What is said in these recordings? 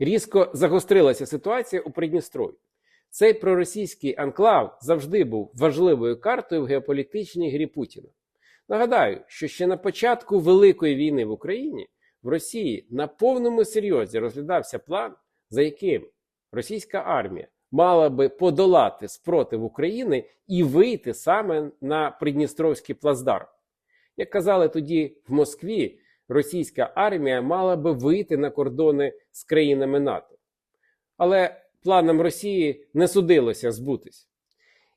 різко загострилася ситуація у Придністров'ї. Цей проросійський анклав завжди був важливою картою в геополітичній грі Путіна. Нагадаю, що ще на початку Великої війни в Україні в Росії на повному серйозі розглядався план, за яким російська армія мала би подолати спротив України і вийти саме на Придністровський плацдарм. Як казали тоді в Москві, російська армія мала би вийти на кордони з країнами НАТО. Але планам Росії не судилося збутись.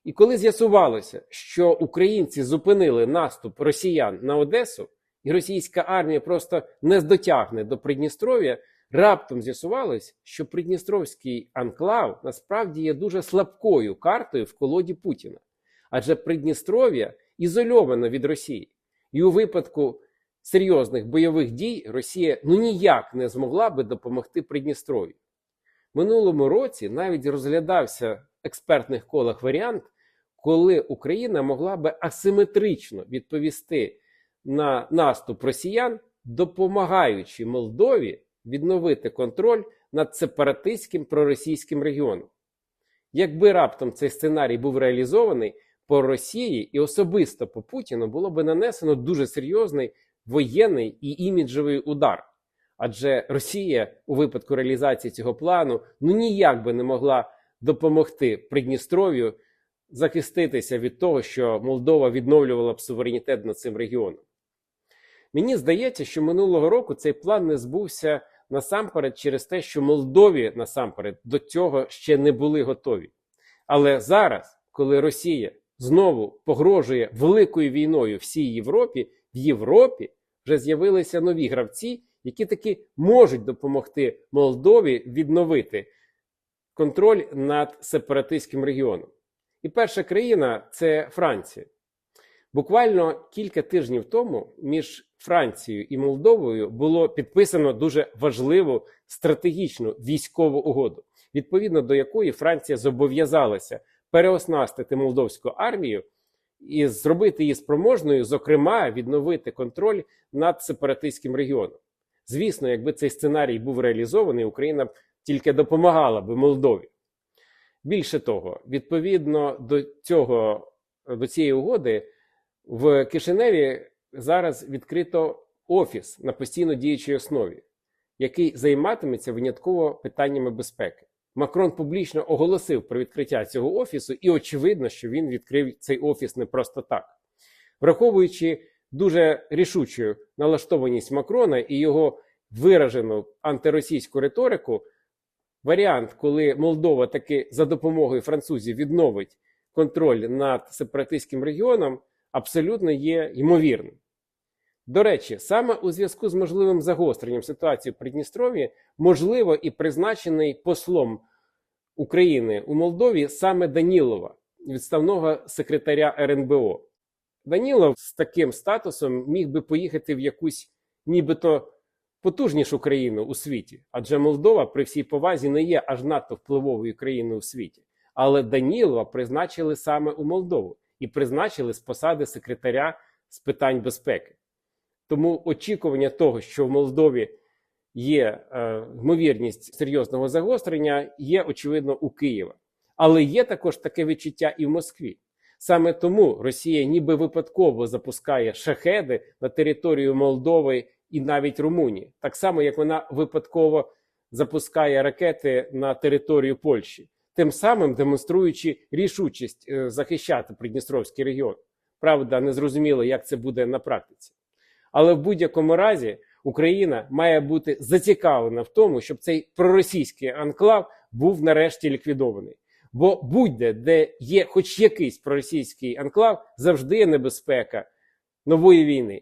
І коли з'ясувалося, що українці зупинили наступ росіян на Одесу, і російська армія просто не здотягне до Придністров'я, раптом з'ясувалось, що Придністровський анклав насправді є дуже слабкою картою в колоді Путіна. Адже Придністров'я ізольовано від Росії. І у випадку серйозних бойових дій Росія ну ніяк не змогла би допомогти Придністров'ю. Минулому році навіть розглядався в експертних колах варіант, коли Україна могла би асиметрично відповісти на наступ росіян, допомагаючи Молдові відновити контроль над сепаратистським проросійським регіоном. Якби раптом цей сценарій був реалізований, по Росії і особисто по Путіну було би нанесено дуже серйозний воєнний і іміджовий удар. Адже Росія у випадку реалізації цього плану ну ніяк би не могла допомогти Придністров'ю захиститися від того, що Молдова відновлювала б суверенітет над цим регіоном. Мені здається, що минулого року цей план не збувся насамперед через те, що Молдові насамперед до цього ще не були готові. Але зараз, коли Росія знову погрожує великою війною всій Європі, в Європі вже з'явилися нові гравці, які таки можуть допомогти Молдові відновити контроль над сепаратистським регіоном. І перша країна це Франція. Буквально кілька тижнів тому між Францією і Молдовою було підписано дуже важливу стратегічну військову угоду, відповідно до якої Франція зобов'язалася переоснастити молдовську армію і зробити її спроможною, зокрема, відновити контроль над сепаратистським регіоном. Звісно, якби цей сценарій був реалізований, Україна б тільки допомагала би Молдові. Більше того, відповідно до цього до цієї угоди, в Кишиневі зараз відкрито офіс на постійно діючій основі, який займатиметься винятково питаннями безпеки. Макрон публічно оголосив про відкриття цього офісу, і очевидно, що він відкрив цей офіс не просто так, враховуючи дуже рішучу налаштованість Макрона і його виражену антиросійську риторику. Варіант, коли Молдова таки за допомогою французів відновить контроль над сепаратистським регіоном, абсолютно є ймовірним. До речі, саме у зв'язку з можливим загостренням ситуації в Придністров'ї, можливо, і призначений послом України у Молдові саме Данілова, відставного секретаря РНБО. Данілов з таким статусом міг би поїхати в якусь нібито потужнішу країну у світі, адже Молдова при всій повазі не є аж надто впливовою країною у світі. Але Данілова призначили саме у Молдову і призначили з посади секретаря з питань безпеки. Тому очікування того, що в Молдові є е, ймовірність серйозного загострення, є очевидно у Києва. Але є також таке відчуття і в Москві. Саме тому Росія ніби випадково запускає шахеди на територію Молдови і навіть Румунії, так само як вона випадково запускає ракети на територію Польщі, тим самим демонструючи рішучість е, захищати Придністровський регіон. Правда, не зрозуміло, як це буде на практиці. Але в будь-якому разі Україна має бути зацікавлена в тому, щоб цей проросійський анклав був нарешті ліквідований. Бо будь-де, де є хоч якийсь проросійський анклав, завжди є небезпека нової війни.